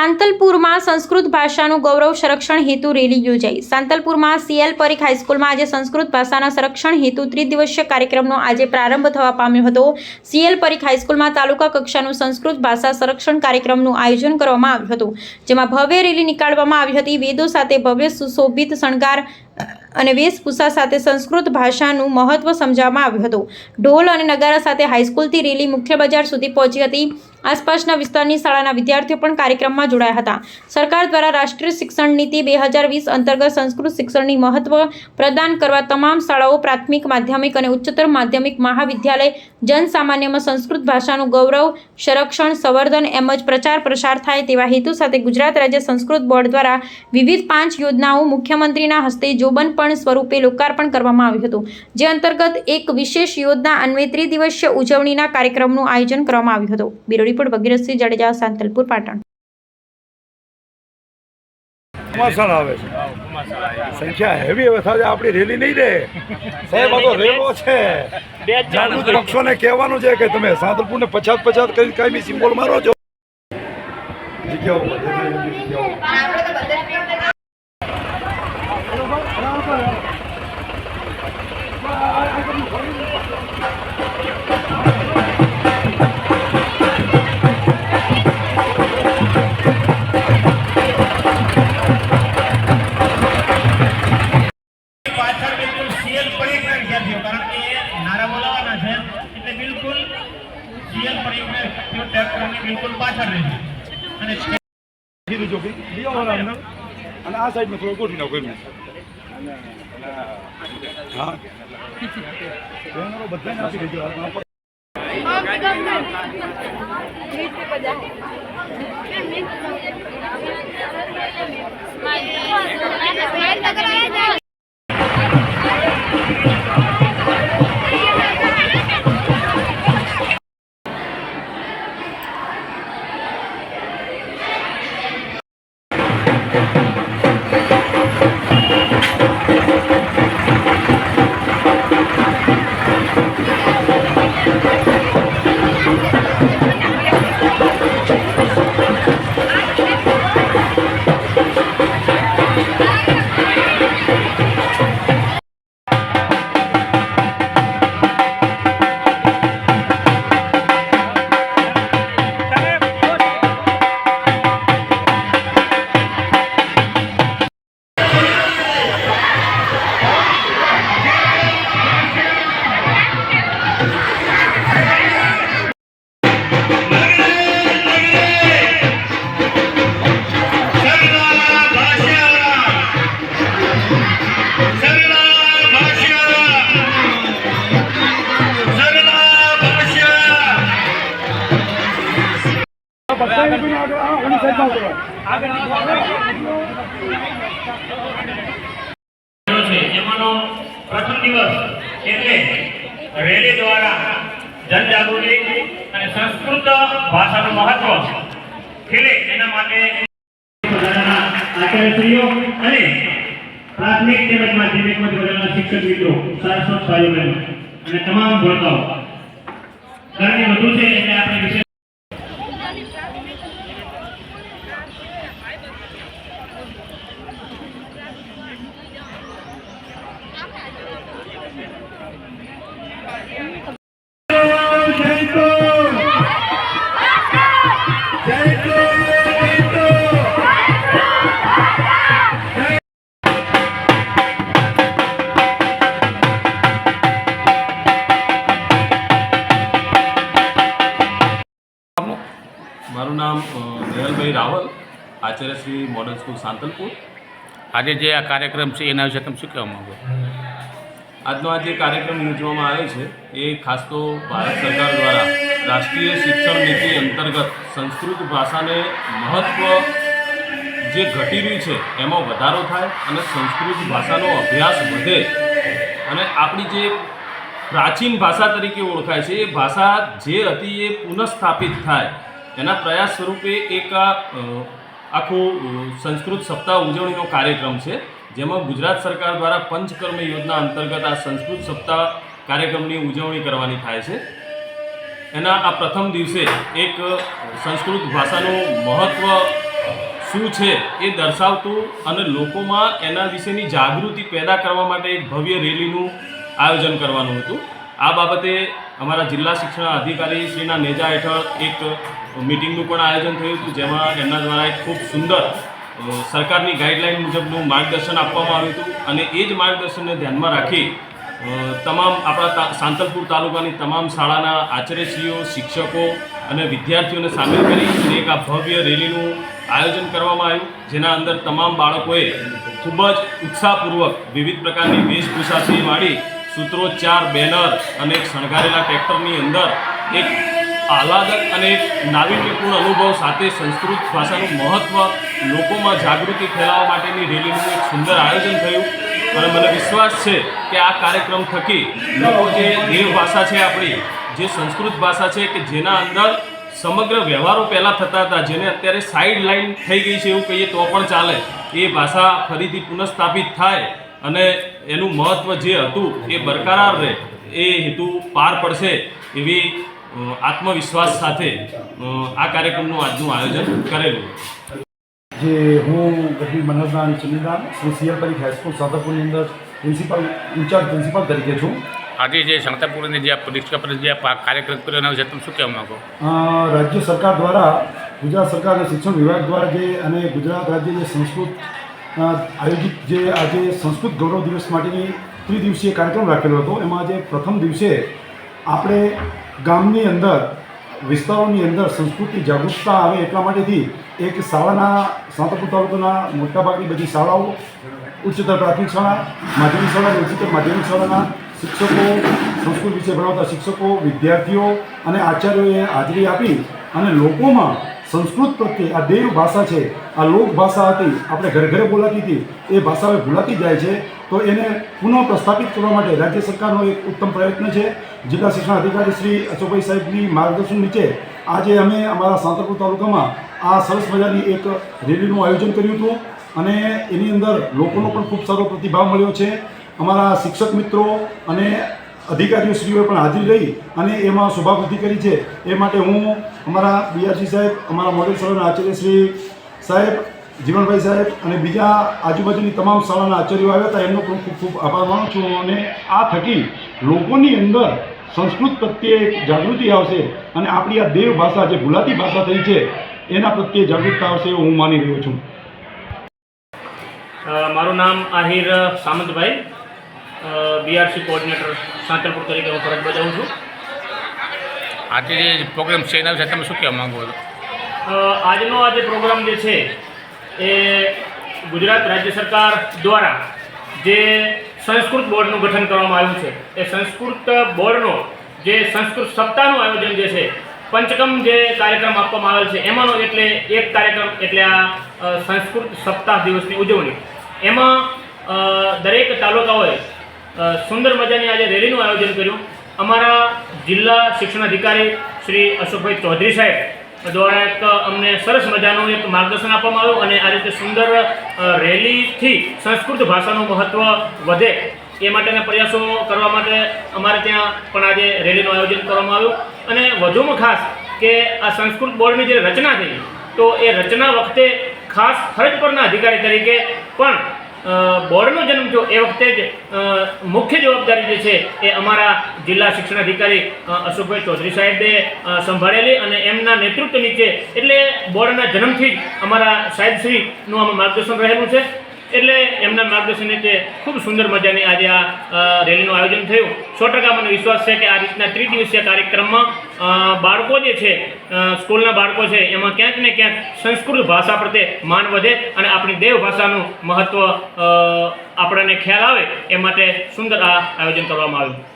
સાંતલપુરમાં સંસ્કૃત ભાષાનું ગૌરવ સંરક્ષણ હેતુ રેલી યોજાઈ. સાંતલપુરમાં સીએલ પરીખ હાઈસ્કૂલમાં આજે સંસ્કૃત ભાષાના સંરક્ષણ હેતુ ત્રિદિવસીય કાર્યક્રમનો આજે પ્રારંભ થવા પામ્યો હતો. સીએલ પરીખ હાઈસ્કૂલમાં તાલુકા કક્ષાનું સંસ્કૃત ભાષા સંરક્ષણ કાર્યક્રમનું આયોજન કરવામાં આવ્યું હતું, જેમાં ભવ્ય રેલી નીકાળવામાં આવી હતી. વેદો સાથે ભવ્ય સુશોભિત શણગાર અને વેશભૂષા સાથે સંસ્કૃત ભાષાનું મહત્વ સમજાવવામાં આવ્યું હતું. ઢોલ અને નગારા સાથે હાઈસ્કૂલથી રેલી મુખ્ય બજાર સુધી પહોંચી હતી. આસપાસના વિસ્તારની શાળાના વિદ્યાર્થીઓ પણ કાર્યક્રમમાં જોડાયા હતા. સરકાર દ્વારા રાષ્ટ્રીય શિક્ષણ નીતિ બે હજાર વીસ અંતર્ગત સંસ્કૃત શિક્ષણની મહત્વ પ્રદાન કરવા તમામ શાળાઓ પ્રાથમિક, માધ્યમિક અને ઉચ્ચતર માધ્યમિક મહાવિદ્યાલય જનસામાન્યમાં સંસ્કૃત ભાષાનું ગૌરવ, સંરક્ષણ, સંવર્ધન એમ જ પ્રચાર પ્રસાર થાય તેવા હેતુ સાથે ગુજરાત રાજ્ય સંસ્કૃત બોર્ડ દ્વારા વિવિધ પાંચ યોજનાઓ મુખ્યમંત્રીના હસ્તે જોબનપણ સ્વરૂપે લોકાર્પણ કરવામાં આવ્યું હતું. જે અંતર્ગત એક વિશેષ યોજના અન્વે ત્રિદિવસીય ઉજવણીના કાર્યક્રમનું આયોજન કરવામાં આવ્યું હતું. રિપોર્ટ ભગીરથસિંહ જાડેજા સાંતલપુર પાટણ. મસાલા આવે છે. સંખ્યા હેવી હવે થાય આપણી રેલી નહીં દે. સાહેબ આ તો રેલો છે. જાગૃત પક્ષોને કહેવાનું છે કે તમે સાંતલપુરને પછાત પછાત કરી કાયમી સિમ્બોલ મારો છો. જગ્યાઓ. અને સીધું જો અંદર. અને આ સાઈડમાં થોડો ગોઠવી નાખો એમને હા. એના માટે પ્રાથમિક તેમજ શિક્ષક મિત્રો સારસ્વત ભાઈઓ બહેનો અને તમામ ભણતાઓ રાવલ આચાર્ય શ્રી મોડલ સ્કૂલ સાંતલપુર. આજે જે આ કાર્યક્રમ છે એના વિશે તમે શું કહેવા માંગો? આજનો આ જે કાર્યક્રમ યોજવામાં આવ્યો છે એ ખાસ તો ભારત સરકાર દ્વારા રાષ્ટ્રીય શિક્ષણ નીતિ અંતર્ગત સંસ્કૃત ભાષાને મહત્ત્વ જે ઘટી રહ્યું છે એમાં વધારો થાય અને સંસ્કૃત ભાષાનો અભ્યાસ વધે. અને આપણી જે પ્રાચીન ભાષા તરીકે ઓળખાય છે એ ભાષા જે હતી એ પુનઃસ્થાપિત થાય. એના પ્રયાસ સ્વરૂપે એક આખું સંસ્કૃત સપ્તાહ ઉજવણીનો કાર્યક્રમ છે, જેમાં ગુજરાત સરકાર દ્વારા પંચકર્મ યોજના અંતર્ગત આ સંસ્કૃત સપ્તાહ કાર્યક્રમની ઉજવણી કરવાની થાય છે. એના આ પ્રથમ દિવસે એક સંસ્કૃત ભાષાનું મહત્ત્વ શું છે એ દર્શાવતું અને લોકોમાં એના વિશેની જાગૃતિ પેદા કરવા માટે એક ભવ્ય રેલીનું આયોજન કરવાનું હતું. આ બાબતે અમારા જિલ્લા શિક્ષણ અધિકારી શ્રીના નેજા હેઠળ એક મિટિંગનું પણ આયોજન થયું હતું, જેમાં એમના દ્વારા એક ખૂબ સુંદર સરકારની ગાઈડલાઈન મુજબનું માર્ગદર્શન આપવામાં આવ્યું હતું. અને એ જ માર્ગદર્શનને ધ્યાનમાં રાખી તમામ આપણા સાંતલપુર તાલુકાની તમામ શાળાના આચાર્યશ્રીઓ, શિક્ષકો અને વિદ્યાર્થીઓને સામેલ કરી એક આ ભવ્ય રેલીનું આયોજન કરવામાં આવ્યું, જેના અંદર તમામ બાળકોએ ખૂબ જ ઉત્સાહપૂર્વક વિવિધ પ્રકારની વેશભૂષાથી માંડી સૂત્રોચ્ચાર બેનર અને એક શણગારેલા ટ્રેક્ટરની અંદર એક આહલાદક અને નાવીન્યપૂર્ણ અનુભવ સાથે સંસ્કૃત ભાષાનું મહત્ત્વ લોકોમાં જાગૃતિ ફેલાવવા માટેની રેલીનું એક સુંદર આયોજન થયું. અને મને વિશ્વાસ છે કે આ કાર્યક્રમ થકી લોકો જે દેવ ભાષા છે આપણી, જે સંસ્કૃત ભાષા છે કે જેના અંદર સમગ્ર વ્યવહારો પહેલાં થતા હતા, જેને અત્યારે સાઈડ લાઇન થઈ ગઈ છે એવું કહીએ તો પણ ચાલે. એ ભાષા ફરીથી પુનઃસ્થાપિત થાય અને એનું મહત્ત્વ જે હતું એ બરકરાર રહે એ હેતુ પાર પડશે એવી આત્મવિશ્વાસ સાથે આ કાર્યક્રમનું આજનું આયોજન કરેલું. જે હું Gadhvi Manojdan Chandidan Shri CL Parikh high school સાદરપુરની અંદર પ્રિન્સિપાલ ઇન્ચાર્જ પ્રિન્સિપાલ તરીકે છું. આજે જે શંકરપુરની જે આ પરીક્ષા પર જે કાર્યક્રમ કર્યો એના વિશે તમે શું કહેવા માગો? રાજ્ય સરકાર દ્વારા ગુજરાત સરકાર અને શિક્ષણ વિભાગ દ્વારા જે અને ગુજરાત રાજ્ય જે સંસ્કૃત આયોજિત જે આજે સંસ્કૃત ગૌરવ દિવસ માટેની ત્રિદિવસીય કાર્યક્રમ રાખેલો હતો. એમાં જે પ્રથમ દિવસે આપણે ગામની અંદર, વિસ્તારોની અંદર સંસ્કૃતિ જાગૃતતા આવે એટલા માટેથી એક શાળાના સાંતરપુર તાલુકાના મોટાભાગની બધી શાળાઓ, ઉચ્ચતર પ્રાથમિક શાળા, માધ્યમિક શાળા અને ઉચ્ચતર માધ્યમિક શાળાના શિક્ષકો, સંસ્કૃત વિશે ભણાવતા શિક્ષકો, વિદ્યાર્થીઓ અને આચાર્યોએ હાજરી આપી અને લોકોમાં સંસ્કૃત પ્રત્યે આ દેવ ભાષા છે, આ લોક ભાષા હતી, આપણે ઘરે ઘરે બોલાતી હતી, એ ભાષા હવે ભૂલાતી જાય છે, તો એને પુનઃ પ્રસ્થાપિત કરવા માટે રાજ્ય સરકારનો એક ઉત્તમ પ્રયત્ન છે. જિલ્લા શિક્ષણ અધિકારી શ્રી અશોકભાઈ સાહેબની માર્ગદર્શન નીચે આજે અમે અમારા સાંતરપુર તાલુકામાં આ સરસ મજાની એક રેલીનું આયોજન કર્યું હતું અને એની અંદર લોકોનો પણ ખૂબ સારો પ્રતિભાવ મળ્યો છે. અમારા શિક્ષક મિત્રો અને અધિકારીઓશ્રીઓએ પણ હાજરી રહી અને એમાં શુભાવૃદ્ધિ કરી છે. એ માટે હું અમારા બીઆરસી સાહેબ, અમારા મોડેલ શાળાના આચાર્ય શ્રી સાહેબ, જીવનભાઈ સાહેબ અને બીજા આજુબાજુની તમામ શાળાના આચાર્યો આવ્યા હતા. એમનો પણ ખૂબ ખૂબ આભાર માનું છું અને આ થકી લોકોની અંદર સંસ્કૃત પ્રત્યે એક જાગૃતિ આવશે અને આપણી આ દેવ ભાષા જે ગુલાતી ભાષા થઈ છે, એના પ્રત્યે જાગૃતતા આવશે એવું હું માની રહ્યો છું. મારું નામ આહિર સામંતભાઈ. બીઆરસી કોઓર્ડિનેટર સાંતલપુર તરીકે હું ફરજ બજાવું છું. આજે જે પ્રોગ્રામ છે એના વિશે તમે શું કહેવા માગો છો? આજનો આ જે પ્રોગ્રામ જે છે એ ગુજરાત રાજ્ય સરકાર દ્વારા જે સંસ્કૃત બોર્ડનું ગઠન કરવામાં આવ્યું છે એ સંસ્કૃત બોર્ડનો જે સંસ્કૃત સપ્તાહનું આયોજન જે છે પંચકમ જે કાર્યક્રમ આપવામાં આવેલ છે એમાંનો એટલે એક કાર્યક્રમ એટલે આ સંસ્કૃત સપ્તાહ દિવસની ઉજવણી. એમાં દરેક તાલુકાઓએ અ, સુંદર મજાની આજે રેલીનું આયોજન કર્યું. અમારા જિલ્લા શિક્ષણ અધિકારી શ્રી અશોકભાઈ ચૌધરી સાહેબ, દ્વારા એક અમને સરસ મજાનું એક માર્ગદર્શન આપવામાં આવ્યું અને આ રીતે સુંદર રેલીથી સંસ્કૃત ભાષાનું મહત્ત્વ વધે એ માટેના પ્રયાસો કરવા માટે અમારે ત્યાં પણ આજે રેલીનું આયોજન કરવામાં આવ્યું. અને વધુમાં ખાસ કે આ સંસ્કૃત બોર્ડની જે રચના થઈ, તો એ રચના વખતે ખાસ ફરજ પરના અધિકારી તરીકે પણ બોર્ડનો જન્મ થયો એ વખતે જ મુખ્ય જવાબદારી જે છે એ અમારા જિલ્લા શિક્ષણ અધિકારી અશોકભાઈ ચૌધરી સાહેબે સંભાળેલી અને એમના નેતૃત્વ નીચે, એટલે બોર્ડના જન્મથી જ અમારા સાહેબશ્રીનું આમાં માર્ગદર્શન રહેલું છે. એટલે એમના માર્ગદર્શન નીચે ખૂબ સુંદર મજાની આજે આ રેલીનું આયોજન થયું. સો ટકા મને વિશ્વાસ છે કે આ રીતના ત્રિદિવસીય કાર્યક્રમમાં બાળકો જે છે સ્કૂલના બાળકો છે, એમાં ક્યાંક ને ક્યાંક સંસ્કૃત ભાષા પ્રત્યે માન વધે અને આપણી દેવ ભાષાનું મહત્ત્વ આપણને ખ્યાલ આવે એ માટે સુંદર આ આયોજન કરવામાં આવ્યું.